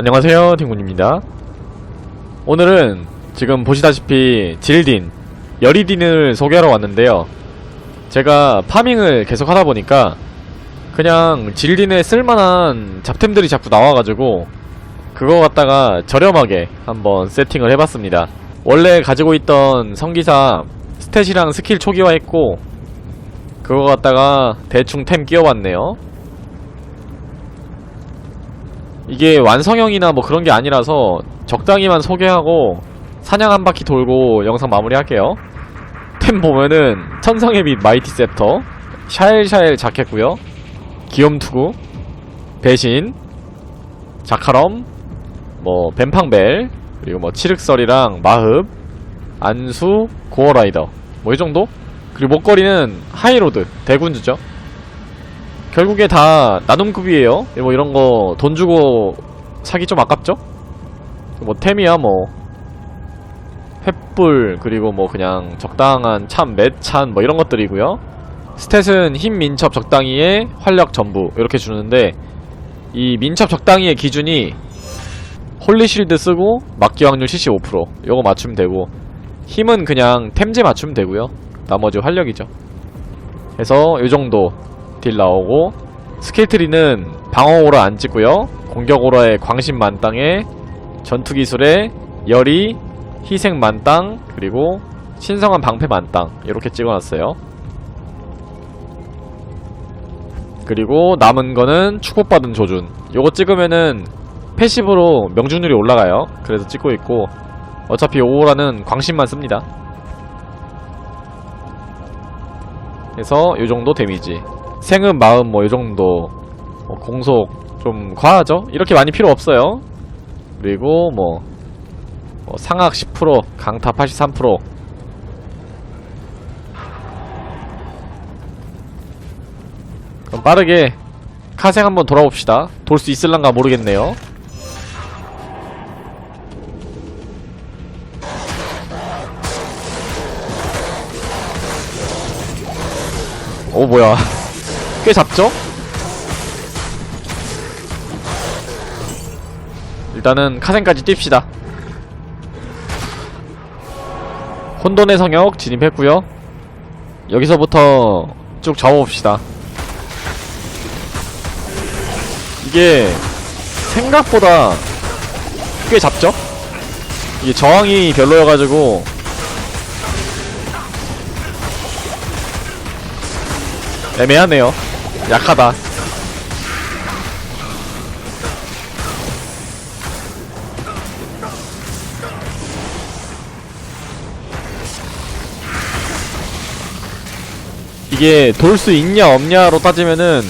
안녕하세요 딩군입니다. 오늘은 지금 보시다시피 질딘 여리딘을 소개하러 왔는데요. 제가 파밍을 계속 하다 보니까 그냥 질딘에 쓸만한 잡템들이 자꾸 나와가지고 그거 갖다가 저렴하게 한번 세팅을 해봤습니다. 원래 가지고 있던 성기사 스탯이랑 스킬 초기화했고 그거 갖다가 대충 템 끼워봤네요 이게 완성형이나 뭐 그런 게 아니라서 적당히만 소개하고 사냥 한 바퀴 돌고 영상 마무리할게요. 템 보면은 천상의 빛 마이티 셉터, 샤엘샤엘 자켓고요. 기욤투구, 배신, 자카럼, 뭐 뱀팡벨, 그리고 뭐 칠흑설이랑 마흡, 안수, 고어라이더 뭐 이 정도? 그리고 목걸이는 하이로드, 대군주죠. 결국에 다 나눔급이에요. 뭐 이런 거 돈 주고 사기 좀 아깝죠? 뭐 템이야 뭐 횃불 그리고 뭐 그냥 적당한 참 매찬 뭐 이런 것들이고요. 스탯은 힘 민첩 적당히에 활력 전부 이렇게 주는데 이 민첩 적당히의 기준이 홀리실드 쓰고 막기 확률 75% 요거 맞추면 되고 힘은 그냥 템제 맞추면 되고요. 나머지 활력이죠. 그래서 요정도 딜 나오고 스킬 트리는 방어 오라 안 찍고요. 공격 오라에 광신 만땅에 전투 기술에 열이 희생 만땅 그리고 신성한 방패 만땅 이렇게 찍어놨어요. 그리고 남은 거는 축복받은 조준. 요거 찍으면은 패시브로 명중률이 올라가요. 그래서 찍고 있고 어차피 오라는 광신만 씁니다. 그래서 요정도 데미지 생은 마음 뭐 요정도 뭐 공속 좀 과하죠? 이렇게 많이 필요 없어요. 그리고 뭐, 뭐 상악 10% 강타 83% 그럼 빠르게 카생 한번 돌아봅시다. 돌 수 있을란가 모르겠네요. 오 뭐야 꽤 잡죠? 일단은 카센까지 뜁시다 혼돈의 성역 진입했고요 여기서부터 쭉 잡아봅시다 이게 생각보다 꽤 잡죠? 이게 저항이 별로여가지고 애매하네요 약하다. 이게 돌 수 있냐 없냐로 따지면은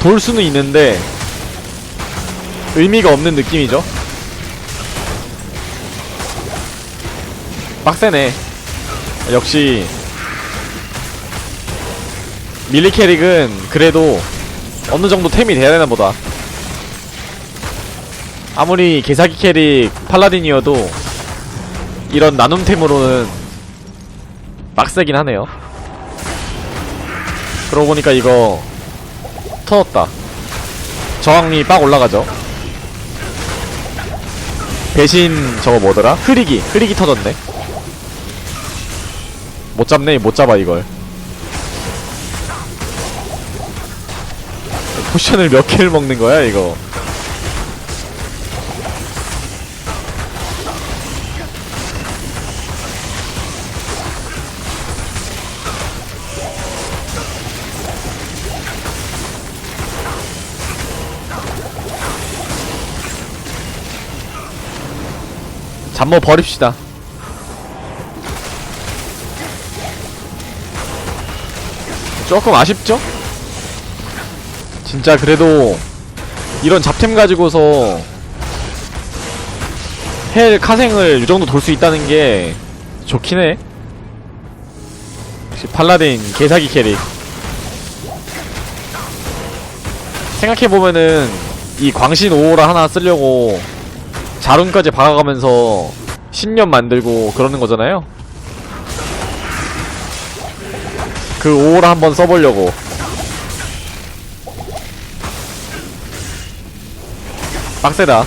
돌 수는 있는데 의미가 없는 느낌이죠. 빡세네. 역시 밀리 캐릭은 그래도 어느 정도 템이 돼야 되나 보다. 아무리 개사기 캐릭 팔라딘이어도 이런 나눔템으로는 빡세긴 하네요. 그러고 보니까 이거 터졌다. 저항이 빡 올라가죠. 대신 저거 뭐더라? 흐리기. 흐리기 터졌네. 못 잡네. 못 잡아 이걸. 포션을 몇 개를 먹는 거야 이거 잠모 버립시다 조금 아쉽죠? 진짜 그래도 이런 잡템 가지고서 헬 카생을 이 정도 돌 수 있다는 게 좋긴 해. 역시 팔라딘 개사기 캐릭. 생각해보면은 이 광신 5호라 하나 쓰려고 자룬까지 박아가면서 신념 만들고 그러는 거잖아요. 그 5호라 한번 써보려고. 빡세다.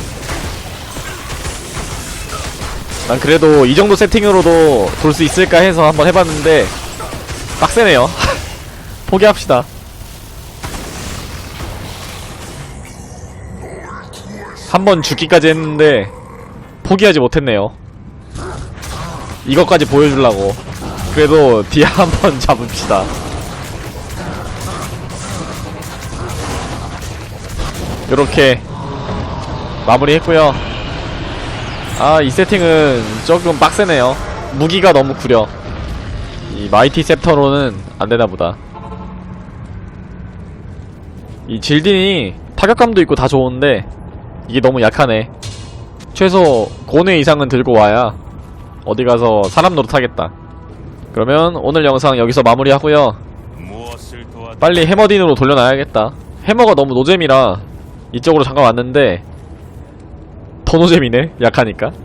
난 그래도 이 정도 세팅으로도 돌 수 있을까 해서 한번 해봤는데 빡세네요. 포기합시다. 한 번 죽기까지 했는데 포기하지 못했네요. 이것까지 보여주려고. 그래도 디아 한 번 잡읍시다. 요렇게 마무리했고요. 아, 이 세팅은 조금 빡세네요. 무기가 너무 구려. 이 마이티 셉터로는 안 되나 보다. 이 질딘이 타격감도 있고 다 좋은데 이게 너무 약하네. 최소 고뇌 이상은 들고 와야 어디 가서 사람 노릇하겠다. 그러면 오늘 영상 여기서 마무리하고요. 빨리 해머딘으로 돌려놔야겠다. 해머가 너무 노잼이라 이쪽으로 잠깐 왔는데 더 노잼이네. 약하니까.